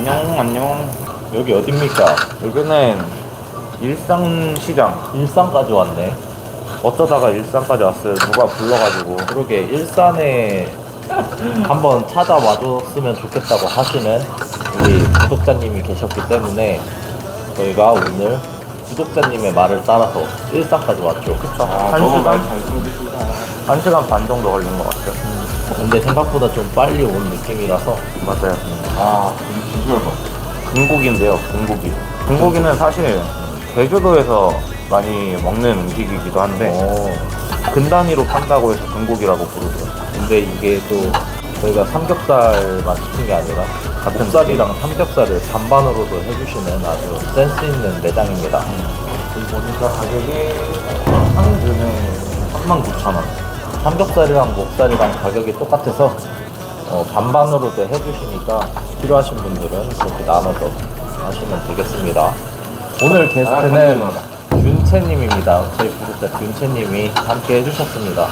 안녕 안녕 여기 어딥니까? 여기는 일산시장 일산까지 왔네. 어쩌다가 일산까지 왔어요 누가 불러가지고 그러게 일산에 한번 찾아와줬으면 좋겠다고 하시는 우리 구독자님이 계셨기 때문에 저희가 오늘 구독자님의 말을 따라서 일산까지 왔죠. 한 너무 시간? 잘. 한 시간 반 정도 걸린 것 같아요 근데 생각보다 좀 빨리 온 느낌이라서 맞아요 아, 우리 비주얼 봐. 금고기인데요 금고기. 금고기는 사실 제주도에서 많이 먹는 음식이기도 한데 어, 근 단위로 판다고 해서 금고기라고 부르죠 근데 이게 또 저희가 삼겹살만 시킨 게 아니라 같은 목살이랑 삼겹살을 반반으로도 해주시는 아주 센스 있는 매장입니다. 여기 보니까 가격이 한근에 39,000 원. 삼겹살이랑 목살이랑 가격이 똑같아서 어, 반반으로도 해주시니까 필요하신 분들은 그렇게 나눠서 하시면 되겠습니다. 오늘 아, 게스트는 감사합니다. 균채님입니다. 저희 구독자 균채님이 함께 해주셨습니다.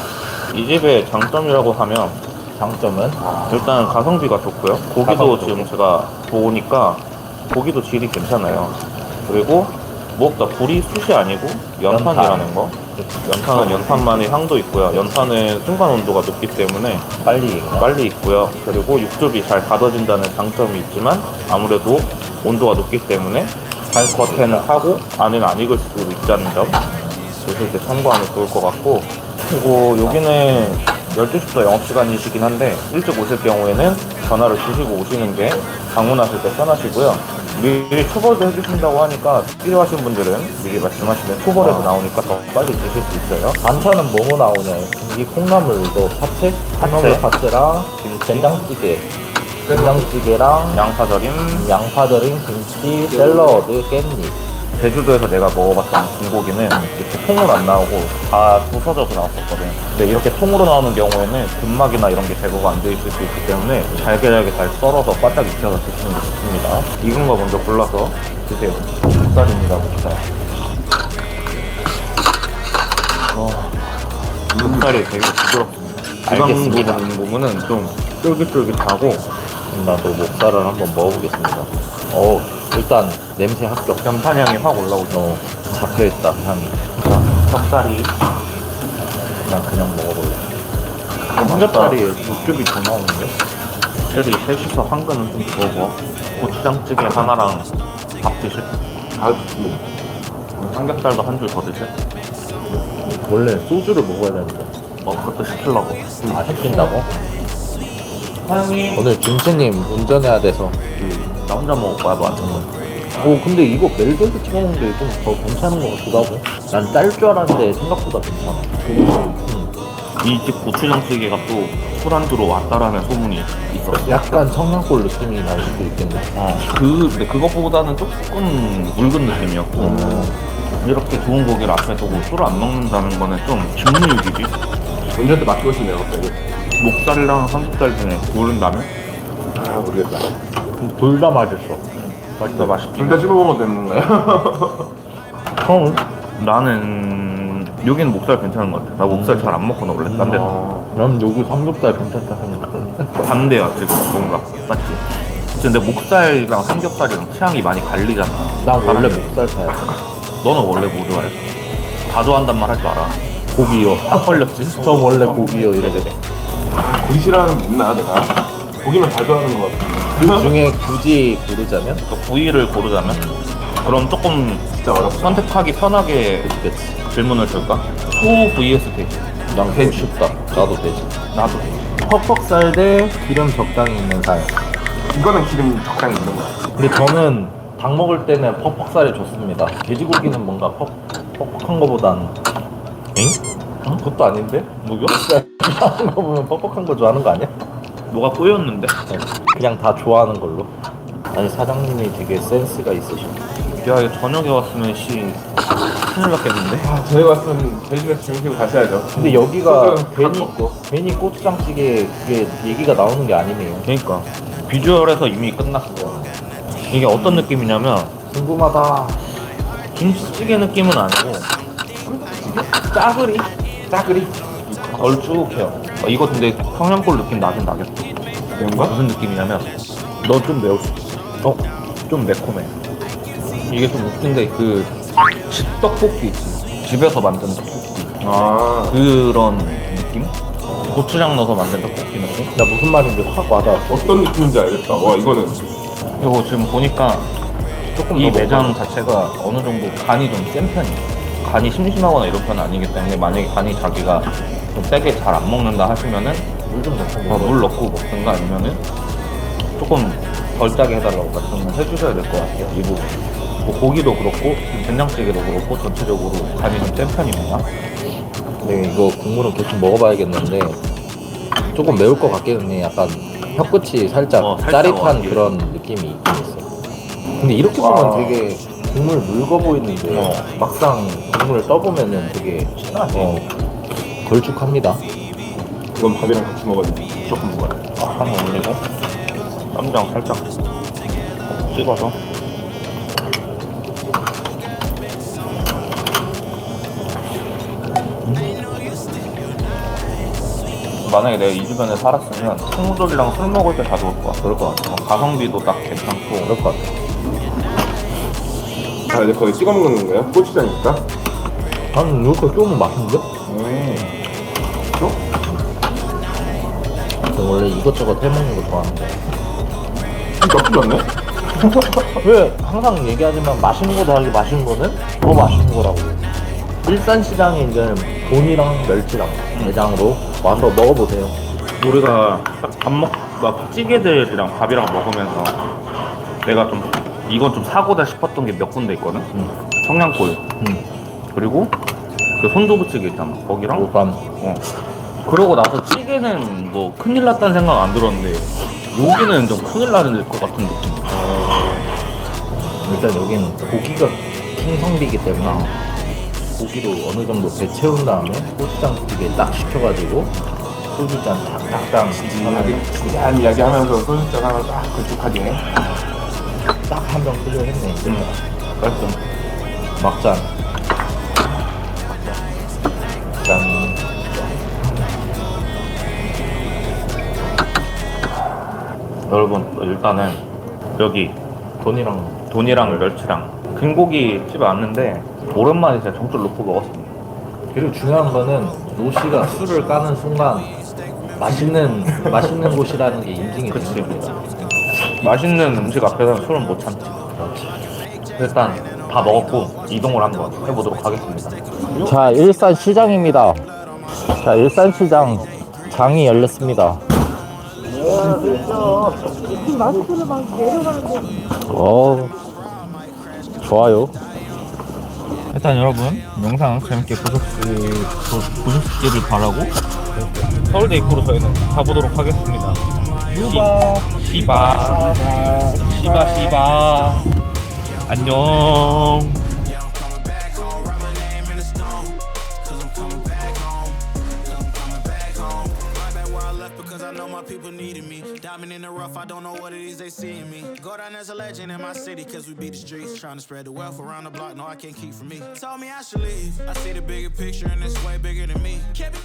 이 집의 장점이라고 하면 장점은 일단 가성비가 좋고요. 고기도 가성비 지금. 제가 보니까 고기도 질이 괜찮아요. 그리고 무엇보다 불이 숯이 아니고 연탄이라는 거. 연탄은 연탄만의 향도 있고요. 연탄은 순간 온도가 높기 때문에 빨리 익나? 빨리 익고요. 그리고 육즙이 잘 가둬진다는 장점이 있지만 아무래도 온도가 높기 때문에 잘 겉에는 하고 안에는 안 익을 수도 있다는 점. 그래서 이렇게 참고하면 좋을 것 같고 그리고 여기는 12시부터 영업시간이시긴 한데 일찍 오실 경우에는 전화를 주시고 오시는 게 방문하실 때 편하시고요. 미리 초벌도 해주신다고 하니까 필요하신 분들은 미리 말씀하시면 초벌에서 나오니까 더 빨리 드실 수 있어요. 반찬은 뭐뭐 나오냐? 이 콩나물도 파채? 콩나물 파채랑 된장찌개, 된장찌개랑 양파절임, 양파절임, 김치, 샐러드, 깻잎. 제주도에서 내가 먹어봤던 불고기는 이렇게 통으로 안 나오고 다 부서져서 나왔었거든. 근데 이렇게 통으로 나오는 경우에는 근막이나 이런 게 제거가 안 돼 있을 수 있기 때문에 잘게 잘게 잘 썰어서 바짝 익혀서 드시는 게 좋습니다. 익은 거 먼저 골라서 드세요. 목살입니다, 목살. 어, 목살이 되게 부드럽습니다. 알겠습니다. 부분은 좀 쫄깃쫄깃하고 나도 목살을 한번 먹어보겠습니다. 어 일단 냄새 합격. 연탄향이 확 올라오죠. 어, 잡혀있다, 향이. 자, 턱살이 난 그냥 먹어볼래. 삼겹살이 육즙이 더 나오는데? 그래도 이 셋이서 한 그릇은 좀 먹어. 고추장찌개 하나랑 밥 드실? 아, 삼겹살도 한 줄 더 드실? 원래 소주를 먹어야 되는데. 뭐 그것도 시키려고. 아, 시킨다고? 사장님. 오늘 김치님 운전해야 돼서. 나 혼자 먹을 거야, 너한테 거. 오, 근데 이거 멜도드 찍어 먹는 게 좀 더 괜찮은 것 같기도 하고. 난 짤 줄 알았는데 생각보다 괜찮아. 음, 이집 고추장 찌개가 또 술안주로 왔다라는 소문이 있었어. 약간 청양골 느낌이 날 수도 있겠네. 어, 그, 근데 그것보다는 조금 묽은 느낌이었고. 음. 이렇게 좋은 고기를 앞에 두고 술을 안 먹는다는 거는 좀 직무유기지. 언제한테 맡겨오시네요, 갑자기. 목살이랑 삼겹살 중에 고른 다면? 아, 모르겠다. 둘 다 맛있어. 맛있다, 맛있긴 둘다 씹어 먹어도 되는 건가요? 형, 나는 여기는 목살 괜찮은 것 같아. 나 목살 잘 안 먹거든 원래 딴 데서. 어, 난 여기 삼겹살 괜찮다 생각해. 반대야 지금 뭔가 맞지? 근데 목살이랑 삼겹살이랑 취향이 많이 갈리잖아. 난 원래 사람이. 목살파야. 너는 원래 뭐 좋아해? 다 좋아한단 말 할 줄 알아. 고기요. 딱 걸렸지? 저 원래 고기요 이렇게 돼. 고기 싫어하는 분 있나, 내가? 고기만 잘 좋아하는 것 같아. 그 중에 굳이 고르자면 그 부위를 고르자면 그럼 조금 진짜 어렵다. 선택하기 편하게 그치. 질문을 줄까? 소 vs 돼지. 난 그거 쉽다. 나도 되지. 나도 퍽퍽살 대 기름 적당히 있는 살. 이거는 기름 적당히 있는 거야. 근데 저는 닭 먹을 때는 퍽퍽살이 좋습니다. 돼지고기는 뭔가 퍽, 퍽퍽한 거보단 엥? 어? 그것도 아닌데? 뭐야? 하는 거 보면 퍽퍽한 거 좋아하는 거 아니야? 뭐가 꼬였는데? 그냥 다 좋아하는 걸로. 아니 사장님이 되게 센스가 있으시네. 야 이거 저녁에 왔으면 씨 큰일 났겠는데? 아, 저희 왔으면 제주에서 주무시고 가셔야죠. 근데 여기가 소주 괜히 먹고. 괜히 고추장찌개 그게 얘기가 나오는 게 아니네요. 그러니까 비주얼에서 이미 끝났어. 이게 어떤 느낌이냐면 궁금하다. 김치찌개 느낌은 아니고 짜그리? 짜그리? 걸쭉해요. 어, 이거 근데 평양골 느낌 나긴 나겠어. 매운 거? 무슨 느낌이냐면 너 좀 매울 수 있어. 어? 좀 매콤해. 이게 좀 웃긴데 그 집떡볶이 있지. 집에서 만든 떡볶이. 아 그런 느낌? 고추장 넣어서 만든 떡볶이 느낌? 나 무슨 말인지 확 와닿았어. 어떤 느낌인지 알겠다. 와 이거는 이거 지금 보니까 조금 이 매장 자체가 어느 정도 간이 좀 센 편이에요. 간이 심심하거나 이런 편은 아니기 때문에 만약에 간이 자기가 좀 세게 잘 안 먹는다 하시면은 물좀 넣고 어, 물 넣고 먹든가 아니면은 조금 덜 짜게 해달라고 말씀을 해주셔야 될 것 같아요. 이 부분. 뭐 고기도 그렇고 된장찌개도 그렇고 전체적으로 간이 좀 센 편입니다. 네, 이거 국물은 계속 먹어봐야겠는데 조금 매울 것 같기는 해. 약간 혀끝이 살짝, 어, 살짝 짜릿한 와, 그런 느낌이 있긴 있어. 근데 이렇게 와. 보면 되게 국물 묽어 보이는데 어. 막상 국물을 떠보면은 되게 어, 걸쭉합니다. 이건 밥이랑 같이 먹어야 돼. 무조건 먹어야 돼. 한 올리고 쌈장 살짝 찍어서 만약에 내가 이 주변에 살았으면 친구들이랑 술 먹을 때 자주 올 거야. 그럴 것 같아. 어, 가성비도 딱 괜찮고 그럴 것 같아. 자 이제 거기 찍어 먹는 건가요? 고추장입니까? 난 이렇게 쪼면 맛있는데? 음. 저 원래 이것저것 해먹는 거 좋아하는데. 나쁘지 않네? 왜 항상 얘기하지만 맛있는 거 더하기 맛있는 거는 더 맛있는 거라고. 일산시장에 이제 돈이랑 멸치랑 매장으로 와서 먹어보세요. 우리가 밥 먹, 막 찌개들이랑 밥이랑 먹으면서 내가 좀 이건 좀 사고다 싶었던 게 몇 군데 있거든. 음. 청양골 음. 그리고 그 손두부찌개 있잖아. 거기랑 일단 어. 그러고 나서 찌개는 뭐 큰일 났다는 생각 안 들었는데 여기는 좀 큰일 나는 것 같은 느낌. 일단 여기는 고기가 충성비이기 때문에 고기로 어느 정도 배 채운 다음에 고추장 찌개 딱 시켜가지고 소주잔 탁탁당 진지하게 진지한 이야기 하면서 소주잔 하나 딱 걸쭉하게. 딱한 병 필요했네. 음. 깔끔. 막잔. 짠. 여러분 일단은 여기 돈이랑 돈이랑 멸치랑 금고기 집에 왔는데 오랜만에 진짜 정줄 놓고 먹었습니다. 그리고 중요한 거는 노시가 술을 까는 순간 맛있는 맛있는 곳이라는 게 인증이 그치. 됩니다. 맛있는 음식 앞에서는 술은 못 참지. 일단 다 먹었고 이동을 한번 해보도록 하겠습니다. 자, 일산 시장입니다. 자, 일산 시장 장이 열렸습니다. 어, 좋아요. 일단 여러분 영상 재밌게 보- 보셨기를 바라고 서울대 입구로 저희는 가보도록 하겠습니다. 시바 시바 시바 시바 안녕. I know my people needed me. Diamond in the rough, I don't know what it is they see in me. Go down as a legend in my city, cause we beat the streets. Trying to spread the wealth around the block, no, I can't keep from me. Told me I should leave. I see the bigger picture, and it's way bigger than me. Kept it